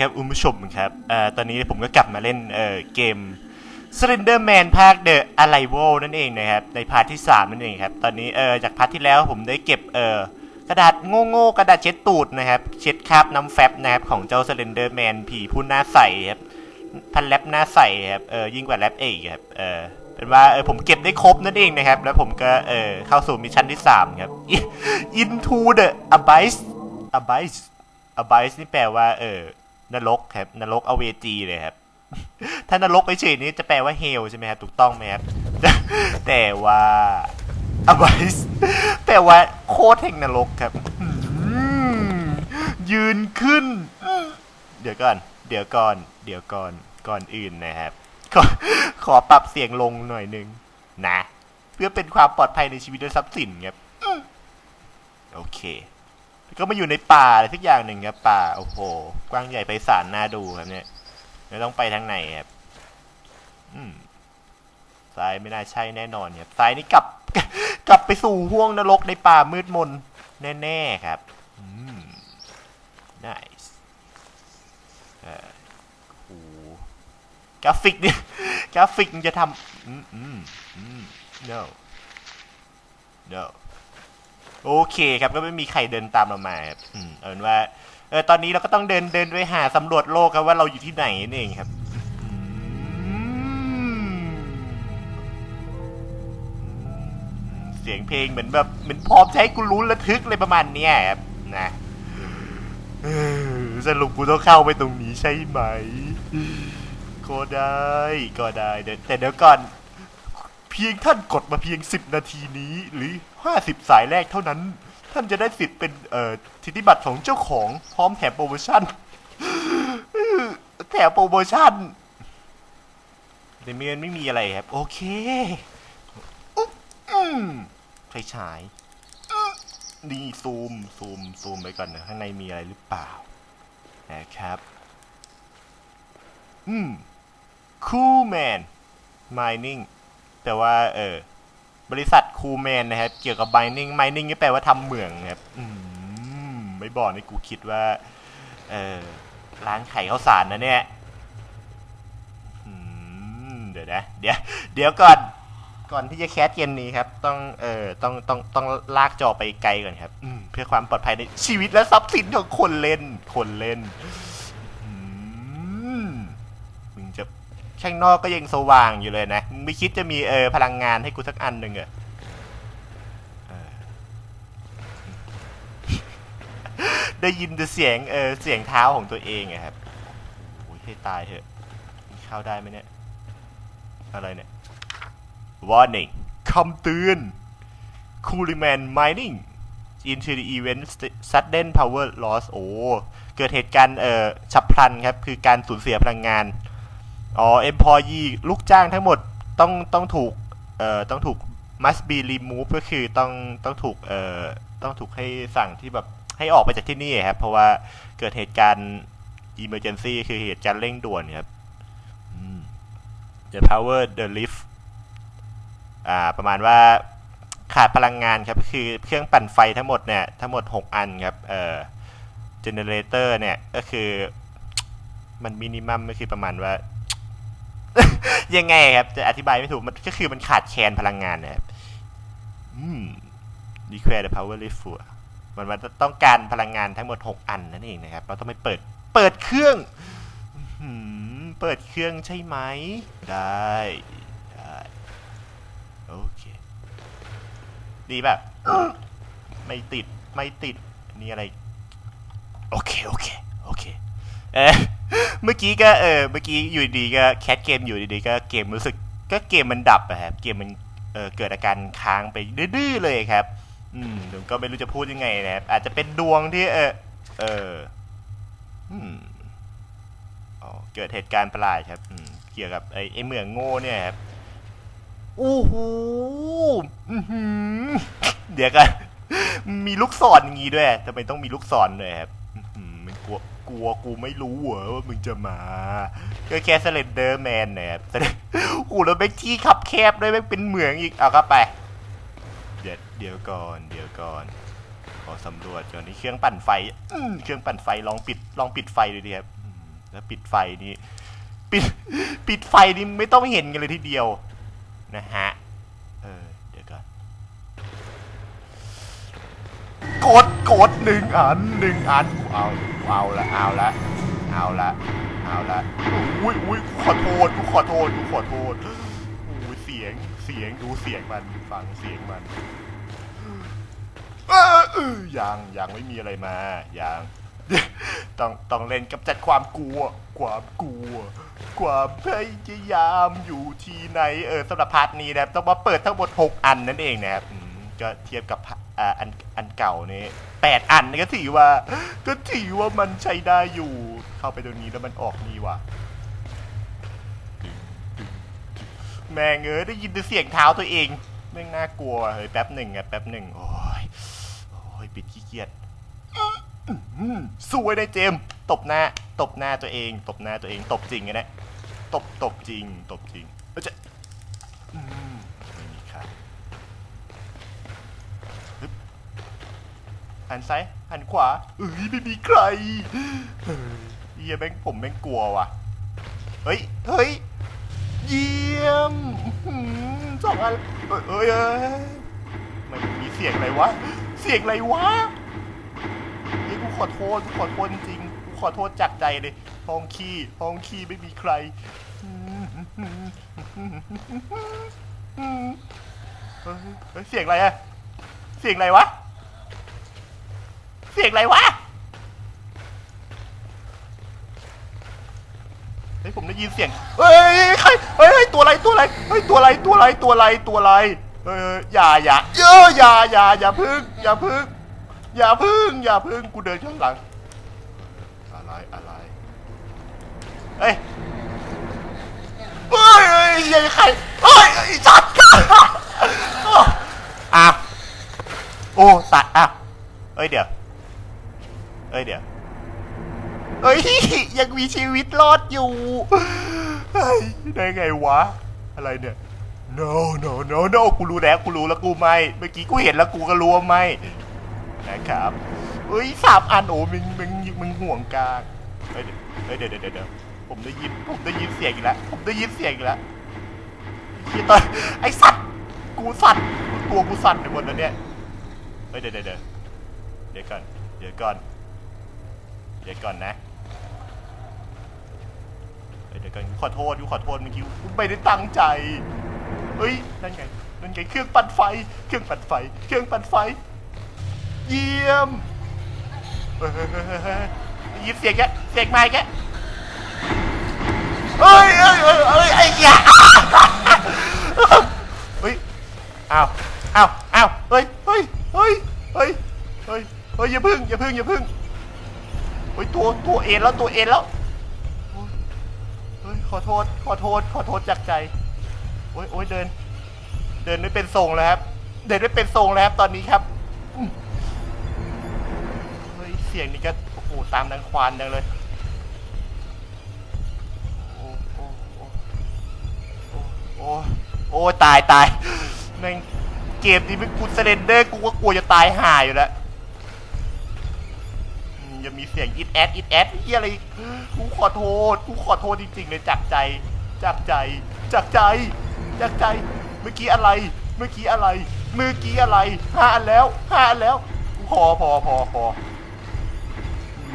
ครับคุณผู้ชมครับเอ่อตอนนี้ผมก็กลับมาเล่นเอ่อเกม Slender Man ภาค The Arrival นั่นเองนะครับ ในพาร์ทที่ 3 นั่นเองครับ ตอนนี้เออจากพาร์ทที่แล้วผมได้เก็บเออกระดาษโง่ๆกระดาษเช็ดตูดนะครับ เช็ดคราบน้ำแฟบนะครับของเจ้า Slender Man ผีผู้หน้าใสครับพันแรปหน้าใสครับเออยิ่งกว่าแรปเอกครับเออเป็นว่าเออผมเก็บได้ครบนั่นเองนะครับ แล้วผมก็เออเข้าสู่มิชชั่นที่ 3 ครับ Into the Abyss Abyss Abyss นี่แปลว่าเออ นรกครับนรกอเวจีเลยครับ ถ้านรกเฉยๆนี้จะแปลว่าเฮลใช่ไหมครับถูกต้องไหมครับแต่ว่า Abyss แปลว่าโคตรแห่งนรกครับยืนขึ้น เดี๋ยวก่อน เดี๋ยวก่อน เดี๋ยวก่อนก่อนอื่นนะครับ ขอขอปรับเสียงลงหน่อยนึง นะ เพื่อเป็นความปลอดภัยในชีวิตและทรัพย์สินครับ โอเค ก็มาอยู่ในป่าอะไรสักอย่างหนึ่งครับป่าโอ้โห กว้างใหญ่ไพศาลน่าดูครับเนี่ยไม่ต้องไปทางไหนครับ อืมซ้ายไม่น่าใช่แน่นอนครับซ้ายนี่กลับ กลับไปสู่ห้วงนรกในป่ามืดมนแน่ๆครับ อืม nice เอ่อโอ้โหกราฟิกเนี่ยกราฟิกมันจะทำอืมอืมอืม no no โอเคครับก็ไม่มีใครเดินตามเรามาครับอืมเอาเป็นว่าเออตอนนี้เราก็ต้องเดินเดินไปหาสำรวจโลกครับว่าเราอยู่ที่ไหนนี่เองครับอืมเสียงเพลงเหมือนแบบเหมือนพร้อมจะให้กูรู้ระทึกเลยประมาณเนี้ยครับนะเออสรุปกูต้องเข้าไปตรงนี้ใช่ไหม ก็ได้ก็ได้เดี๋ยวแต่เดี๋ยวก่อน เพียงท่านกดมาเพียง 10 นาทีนี้หรือ 50 สายแรกเท่านั้น ท่านจะได้สิทธิ์เป็นเอ่อสิทธิบัตรของเจ้าของพร้อมแถมโปรโมชั่นแถมโปรโมชั่นแต่เมียนไม่มีอะไรครับ โอเคอุ๊บอืมไฟฉายอื้อนี่ซูมซูมซูมไปก่อนนะข้างในมีอะไรหรือเปล่านะครับ อืม Cool Man Mining แปลว่า เออบริษัท Cool Man นะครับ เกี่ยวกับ Mining Mining นี่แปลว่าทำเหมืองครับอืมไม่บอกนี่กูคิดว่า เออร้านไข่ข้าวสารนะเนี่ยอืมเดี๋ยวนะ เดี๋ยว เดี๋ยวก่อน ก่อนที่จะแคสเกมนี้ครับ ต้อง เอ่อ ต้อง ต้อง ต้องลากจอไปไกลก่อนครับอืเพื่อความปลอดภัยในชีวิตและทรัพย์สินของคนเล่น คนเล่นอืมมึงจะข้างนอกก็ยังสว่างอยู่เลยนะ ไม่คิดจะมีเออพลังงานให้กูสักอันหนึ่งเหรอเออได้ยินแต่เสียงเออเสียงเท้าของตัวเองอะครับโอ้ยให้ตายเถอะเข้าได้ไหมเนี่ย อะไรเนี่ย warning คำเตือน Cooliman Mining into the event sudden power loss โอ้ เกิดเหตุการณ์เอ่อฉับพลันครับ คือการสูญเสียพลังงาน อ๋อ employee ลูกจ้างทั้งหมด ต้องต้องถูกเอ่อต้องถูก must be remove ก็คือต้องต้องถูกเอ่อต้องถูกให้สั่งที่แบบให้ออกไปจากที่นี่ครับ เพราะว่าเกิดเหตุการณ์ emergency คือเหตุการณ์เร่งด่วนครับ the power the lift อ่า ประมาณว่าขาดพลังงานครับคือเครื่องปั่นไฟทั้งหมดเนี่ย ทั้งหมด 6 อันครับ เอ่อ generator เนี่ย ก็คือมันมินิมัมก็คือประมาณว่า ยังไงครับ จะอธิบายไม่ถูกมันก็คือมันขาดแคลนพลังงานนะครับอืม declare the power lift for มันมันต้องการพลังงานทั้งหมด 6 อันนั่นเองนะครับ เราต้องไปเปิด เปิดเครื่องอืเปิดเครื่องใช่ไหม ได้ ได้ โอเค ดีแบบ ไม่ติด ไม่ติด นี่อะไร โอเค โอเค โอเค เออ เมื่อกี้ก็เออเมื่อกี้อยู่ดีก็แคสเกมอยู่ดีๆก็เกมรู้สึกก็เกมมันดับอะครับเกมมันเออเกิดอาการค้างไปดื้อๆเลยครับ อืมผมก็ไม่รู้จะพูดยังไงนะครับ อาจจะเป็นดวงที่เออเอออืมอ๋อเกิดเหตุการณ์ประหลาดครับอืมเกี่ยวกับไอ้ไอ้เมืองโง่เนี่ยครับอู้หูอื้อหือเดี๋ยวกันมีลูกศรอย่างงี้ด้วยทำไมต้องมีลูกศรด้วยครับ กลัวกูไม่รู้เหรอว่ามึงจะมาก็แค่สเลนเดอร์แมนนะครับโอ้แล้วแม่งที่ขับแคบด้วยแม่งเป็นเหมืองอีกเอาเข้าไป เดี๋ยวเดี๋ยวก่อนเดี๋ยวก่อนขอสำรวจก่อนนี่เครื่องปั่นไฟอืเครื่องปั่นไฟลองปิดลองปิดไฟดูดิครับแล้วปิดไฟนี่ปิดปิดไฟนี่ไม่ต้องเห็นกันเลยทีเดียวนะฮะ เออ เดี๋ยวก่อน กดกดหนึ่งอันหนึ่งอันเอาเอาละเอาละเอาละเอาละอุ้ยอุ้ยกูขอโทษกูขอโทษกูขอโทษอุ้ยเสียงเสียงดูเสียงมันฟังเสียงมันเออเออยังยังไม่มีอะไรมายังต้องต้องเล่นกับจัดความกลัว ความกลัว ความพยายามอยู่ที่ไหนเออสำหรับพาร์ทนี้นะครับต้องมาเปิดทั้งหมด 6 อันนั่นเองนะครับก็เทียบกับ อ่าอันอันเก่านี่แปดอันก็ถือว่า ก็ถือว่ามันใช้ได้อยู่ เข้าไปตรงนี้แล้วมันออกนี่ว่ะแม่งเออได้ยินแต่เสียงเท้าตัวเองแม่งน่ากลัวเฮ้ยแป๊บหนึ่งอะแป๊บหนึ่งโอ้ยโอ้ยปิดขี้เกียจอืมสวยในเจมตบหน้า ตบหน้าตัวเอง ตบหน้าตัวเอง ตบจริงไงนะตบตบจริง ตบจริงเอ้ยจะอืมไม่มีค่ะฮึบ หันซ้ายหันขวาเอ้ยไม่มีใครเฮ้ยเฮียแม่งผมแม่งกลัวว่ะเฮ้ยเฮ้ยเยี่ยมอื้อหือสองอันเอ้ยเอ้ยเอ้ยมันมีเสียงอะไรวะ เสียงอะไรวะเฮ้ยกูขอโทษกูขอโทษจริงๆกูขอโทษจากใจเลยห้องขี้ห้องขี้ไม่มีใครเฮ้ยเฮ้ยเสียงอะไรอะเสียงอะไรวะ เสียงอะไรวะ เฮ้ยผมได้ยินเสียง เฮ้ยใครเฮ้ยตัวอะไรตัวอะไรเฮ้ยตัวอะไรตัวอะไรตัวอะไรตัวอะไรเฮ้ยอย่าอย่าเยอะอย่าอย่าอย่าพึ่งอย่าพึ่งอย่าพึ่งอย่าพึ่งกูเดินข้างหลัง อะไรอะไรเฮ้ยเฮ้ยเฮ้ยใครเฮ้ยไอ้จัดอ้าวโอ้ตัดอ้าวเฮ้ยเดี๋ยว เฮ้ยเดี๋ยวเฮ้ยยังมีชีวิตรอดอยู่เฮ้ยได้ไงวะ อะไรเนี่ย no no no no กูรู้แล้วกูรู้แล้วกูไม่เมื่อกี้กูเห็นแล้วกูก็รู้ว่าไม่นะครับเฮ้ยสามอันโอ้มึงมึงมึงห่วงกลางเฮ้ยเดี๋ยวเดี๋ยวเดี๋ยวเดี๋ยวผมได้ยินผมได้ยินเสียงอีกแล้วผมได้ยินเสียงอีกแล้วไอ้ตอนไอ้สัตว์กูสั่นตัวกูสั่นไปหมดแล้วเนี่ยเฮ้ยเดี๋ยวเดี๋ยวเดี๋ยวเดี๋ยวก่อนเดี๋ยวก่อน เดี๋ยวก่อนนะเดี๋ยวก่อนขอโทษกูขอโทษเมื่อกี้กูไม่ได้ตั้งใจ เฮ้ย นั่นไง นั่นไง เครื่องปั่นไฟ เครื่องปั่นไฟ เครื่องปั่นไฟ เยี่ยมเฮ้ยเฮ้ยเฮ้ยเฮ้ยเฮ้ยได้ยินเสียงแกเสียงไม้แกเฮ้ยเฮ้ยเฮ้ยไอ้เหี้ยเฮ้ย อ้าว อ้าว อ้าว เฮ้ย เฮ้ย เฮ้ย เฮ้ย เฮ้ย อย่าพึ่ง อย่าพึ่ง อย่าพึ่ง เฮ้ยตัวตัวเอ็นแล้วตัวเอ็นแล้วเฮ้ยขอโทษขอโทษขอโทษจากใจโอ้ยโอ้ยเดิน เดินไม่เป็นทรงแล้วครับ เดินไม่เป็นทรงแล้วครับตอนนี้ครับเฮ้ยเสียงนี่ก็โอ้โหตามดังควานดังเลยโอ้โอ้โอ้โอ้โอ้ตายตายแม่งเกมนี้เป็นกูเซเลนเดอร์กูก็กลัวจะตายห่าอยู่แล้ว ยังมีเสียงอิดแอดอิดแอดเฮียอะไรกูขอโทษกูขอโทษจริงๆเลยจากใจ จากใจ จากใจ จากใจ เมื่อกี้อะไร เมื่อกี้อะไร เมื่อกี้อะไรห้าอันแล้วห้าอันแล้วพอพอพอพอ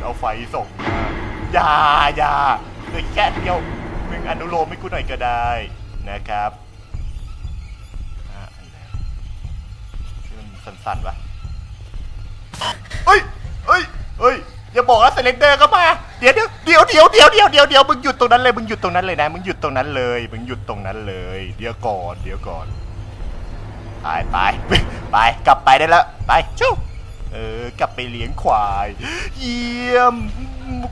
เอาไฟส่งอย่าอย่าเลยแค่เดียวมึงอนุโลมให้กูหน่อยก็ได้นะครับอ่าอันแล้วที่มันสั่นๆวะเฮ้ย เฮ้ยอย่าบอกว่าเซเลนเดอร์ก็มาเดี๋ยวเดี๋ยวเดี๋ยวเดี๋ยวเดี๋ยวเดี๋ยวเดี๋ยวเดี๋ยวมึงหยุดตรงนั้นเลยมึงหยุดตรงนั้นเลยนะมึงหยุดตรงนั้นเลยมึงหยุดตรงนั้นเลย เดี๋ยวก่อนเดี๋ยวก่อนไปไปไปกลับไปได้แล้วไปชู้เออกลับไปเลี้ยงควาย เยี่ยม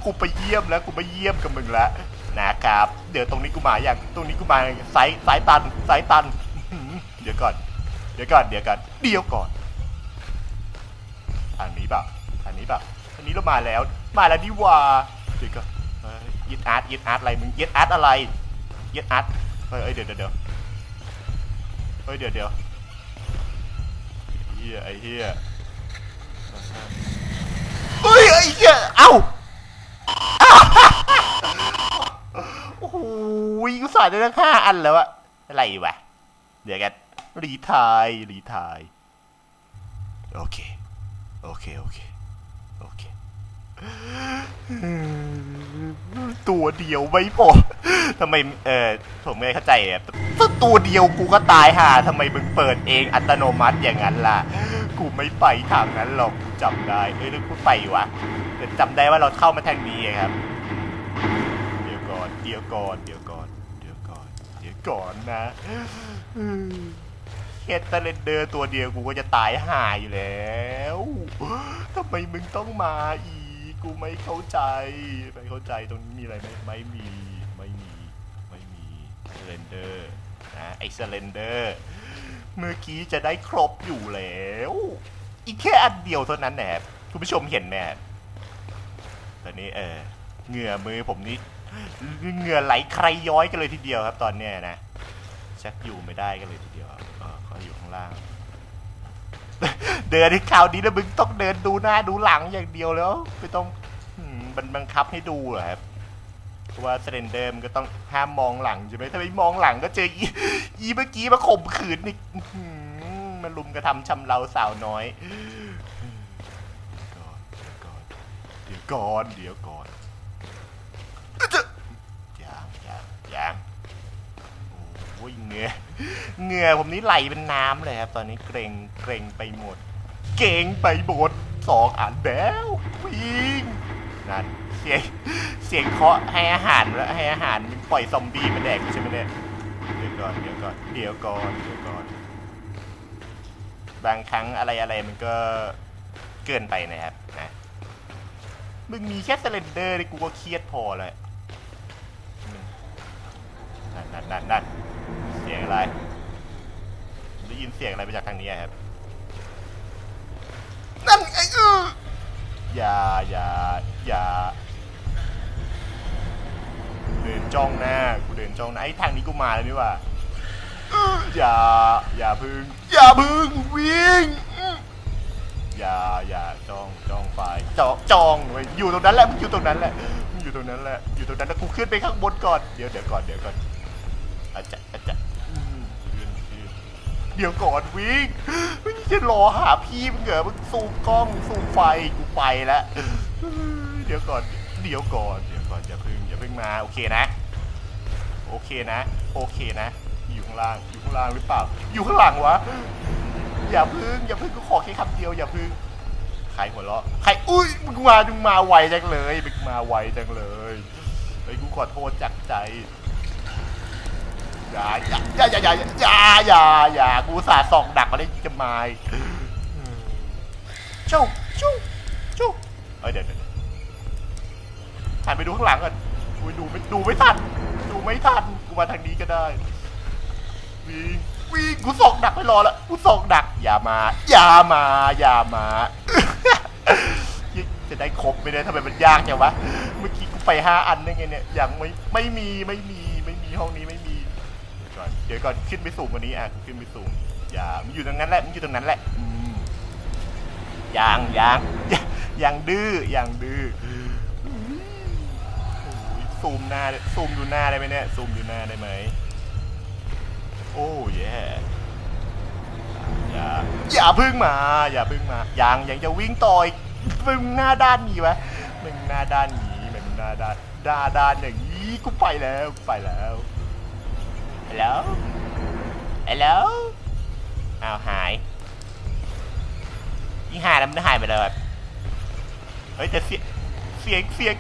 กูไปเยี่ยมแล้วกูไปเยี่ยมกับมึงแล้วนะครับ เดี๋ยวตรงนี้กูมาอย่างตรงนี้กูมาสายสายตันสายตัน เดี๋ยวก่อน เดี๋ยวก่อนเดี๋ยวก่อนเดี๋ยวก่อนทางนี้เปล่าทางนี้เปล่า ทางนี้เรามาแล้ว มาแล้วดีว่าเดี๋ยวก่อนเฮ้ยยึดอาร์ตยึดอาร์ตอะไรมึงยึดอาร์ตอะไรยึดอาร์ตเฮ้ยเดี๋ยวเดี๋ยวเดี๋ยวเฮ้ยเดี๋ยวเดี๋ยวเฮียไอเฮียเฮ้ยไอ้เฮียเอ้ายกูสายได้ทั้งห้าอันแล้วอะอะไรวะเดี๋ยวกันรีทายรีทายโอเคโอเคโอเค ตัวเดียวไม่พอทำไมเออผมไม่เข้าใจอะถ้าตัวเดียวกูก็ตายห่าทำไมมึงเปิดเองอัตโนมัติอย่างนั้นล่ะ กูไม่ไปทางนั้นหรอกกูจำได้เอ้ยแล้วกูไปวะแต่จำได้ว่าเราเข้ามาทางนี้ครับ เดี๋ยวก่อนเดี๋ยวก่อนเดี๋ยวก่อนเดี๋ยวก่อนเดี๋ยวก่อนนะเฮดเตเลนเดอร์ตัวเดียวกูก็จะตายห่าอยู่แล้วทำไมมึงต้องมาอี กูไม่เข้าใจไม่เข้าใจตรงนี้มีอะไรไหมไม่มีไม่มีไม่มีเซเลนเดอร์นะไอเซเลนเดอร์เมื่อกี้จะได้ครบอยู่แล้ว อีกแค่อันเดียวเท่านั้นแหละคุณผู้ชมเห็นไหมตอนนี้เออเหงื่อมือผมนี่เหงื่อไหลใครย้อยกันเลยทีเดียวครับตอนเนี้ยนะชักอยู่ไม่ได้กันเลยทีเดียวเออขาอยู่ข้างล่าง เดินที่คราวนี้แล้วมึงต้องเดินดูหน้าดูหลังอย่างเดียวแล้วไม่ต้องมันบังคับให้ดูเหรอครับเพราะว่าเซเลนเดอร์มันก็ต้องห้ามมองหลังใช่ไหมถ้าไม่มองหลังก็เจออีอีเมื่อกี้มาข่มขืนอีกมันลุมกระทำชำเราสาวน้อยเดี๋ยวก่อนเดี๋ยวก่อนเดี๋ยวก่อนจะยางยางยางโอ้ย เหงื่อเหงื่อผมนี่ไหลเป็นน้ำเลยครับ ตอนนี้เกรงเกรงไปหมด เก่งไปหมดสองอ่านแล้ววิ่งนั่นเสียงเสียงเคาะให้อาหารแล้วให้อาหารมันปล่อยซอมบี้มาแดกใช่ไหมเนี่ยเดี๋ยวก่อนเดี๋ยวก่อนเดี๋ยวก่อนเดี๋ยวก่อนบางครั้งอะไรอะไรมันก็เกินไปนะครับนะมึงมีแค่เซเลนเดอร์นี่กูก็เครียดพอเลยนั่นนั่นนั่นนน อะไรได้ยินเสียงอะไรมาจากทางนี้อะครับ นั่นไอ้เอออย่าอย่าอย่าเดินจ้องหน้ากูเดินจ้องหน้าไอ้ทางนี้กูมาแล้วนี่หว่าเอออย่าอย่าพึ่ง อย่าพึ่งวิ่งอื้ออย่าอย่าจ้องจ้องไฟจ้องจ้องไว้อยู่ตรงนั้นแหละมึงอยู่ตรงนั้นแหละมึงอยู่ตรงนั้นแหละอยู่ตรงนั้นแล้วกูขึ้นไปข้างบนก่อนเดี๋ยวเดี๋ยวก่อนเดี๋ยวก่อน เดี๋ยวก่อนวิ่งไม่จะรอหาพี่มึงเหรอมึงซูมกล้องซูมไฟกูไปแล้วเดี๋ยวก่อนเดี๋ยวก่อนเดี๋ยวก่อนอย่าพึ่งอย่าพึ่งมาโอเคนะ โอเคนะ โอเคนะ อยู่ข้างล่างอยู่ข้างล่างหรือเปล่า อยู่ข้างหลังวะอย่าพึ่งอย่าพึ่งกูขอแค่คำเดียวอย่าพึ่งใครหัวเราะใครอุ้ยมึงมามึงมาไวจังเลยมึงมาไวจังเลยไอ้กูขอโทษจากใจ อย่าอย่าอย่าอย่าอย่าอย่าอย่ากูอุตสาส่องดักมาได้จะมาอีกอืมชู้ชู้ชู้เอ้ยเดี๋ยวเดี๋ยวหันไปดูข้างหลังก่อนอุยดูไม่ดูไม่ทันดูไม่ทันกูมาทางนี้ก็ได้วิ่งวิ่งกูส่องดักไปรอละกูส่องดัก อย่ามา อย่ามาอย่ามาจะได้ครบไปเลยทำไมมันยากจังวะ เมื่อกี้กูไปห้าอันได้ไงเนี่ยอย่างไม่ไม่มีไม่มีไม่มีห้องนี้ เดี๋ยวก่อนเดี๋ยวก่อนขึ้นไปสูงกว่านี้อะขึ้นไปสูง อย่ามึงอยู่ตรงนั้นแหละมึงอยู่ตรงนั้นแหละอืมยังยังยังยังดื้อยังดื้อโอ้ยซูมหน้าซูมดูหน้าได้ไหมเนี่ยซูมดูหน้าได้ไหมโอ้ยแย่อย่าอย่าพึ่งมา อย่าพึ่งมายังยังจะวิ่งต่อยมึงหน้าด้านหนีวะมึงหน้าด้านหนีมึงหน้าด้านด้านด้านอย่างนี้กูไปแล้วกูไปแล้ว ฮัลโหลฮัลโหลอ้าวหายยิ่งหายแล้วมันหายไปเลยแบบเฮ้ยแต่เสียงเสียงเสียง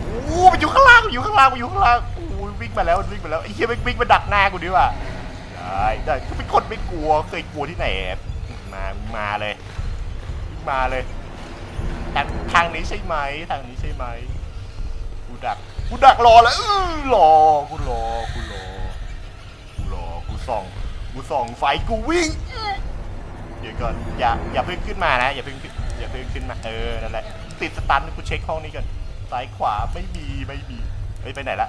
โอ้มันอยู่ข้างล่างมันอยู่ข้างล่างมันอยู่ข้างล่างโอ้ยวิ่งมาแล้วมันวิ่งมาแล้วไอ้เหี้ยมันวิ่งมาดักหน้ากูดีกว่าได้ได้กูเป็นคนไม่กลัวเคยกลัวที่ไหนมามาเลยวิ่งมาเลยทางทางนี้ใช่ไหมทางนี้ใช่ไหมกูดัก กูดักรอแล้วอื้อรอกูรอกูรอกูรอกูส่องกูส่องไฟกูวิ่งเดี๋ยวก่อนอย่าอย่าเพิ่งขึ้นมานะอย่าเพิ่งขึ้นอย่าเพิ่งขึ้นมาเออนั่นแหละติดสตันกูเช็คห้องนี้ก่อนซ้ายขวาไม่มีไม่มีเฮ้ยไปไหนละ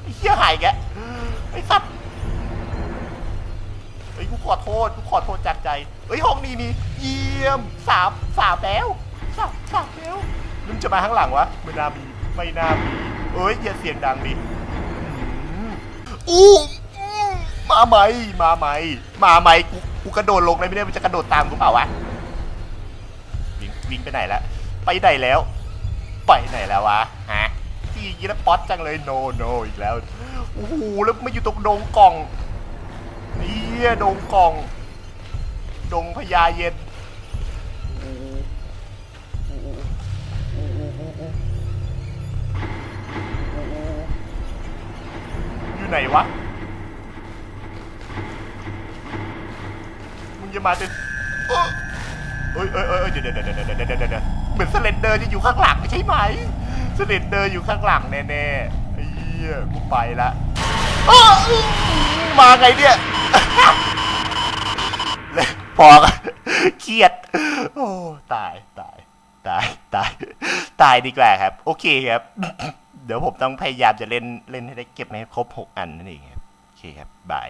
ไอ้เหี้ยหายแกไอ้สัตว์เฮ้ยกูขอโทษกูขอโทษจากใจเฮ้ยห้องนี้นี่เยี่ยมสามสามแล้วสามสามแล้วมึงจะมาข้างหลังวะไม่น่ามี ไม่น่ามีเอ้ยอย่าเสียงดังดิอืมอู้อืมมาไหมมาไหมมาไหมกูกูกระโดดลงเลยไม่ได้มันจะกระโดดตามกูเปล่าวะวิ่งวิ่งไปไหนแล้วไปไหนแล้วไปไหนแล้ววะฮะที่ยีนป๊อตจังเลยโนโนอีกแล้วโอ้โหแล้วมาอยู่ตรงโดงกล่องเฮียโดงกล่องดงพญาเย็น อยู่ไหนวะ มึงจะมาเป็นเอ้ยเอ้ยเอ้ยเอ้ยเดี๋ยวเดี๋ยวเดี๋ยวเดี๋ยวเดี๋ยวเด็ดเหมือนสเลนเดอร์จะอยู่ข้างหลังใช่ไหมสเลนเดอร์อยู่ข้างหลังแน่ๆไอ้เหี้ยกูไปละมาไงเนี่ยเลยพอกันเครียด โอ้ ตาย ตาย ตาย ตาย ตายดีกว่าครับ โอเคครับ เดี๋ยวผมต้องพยายามจะเล่นเล่นให้ได้เก็บให้ครบหกอันนั่นเองครับโอเคครับบาย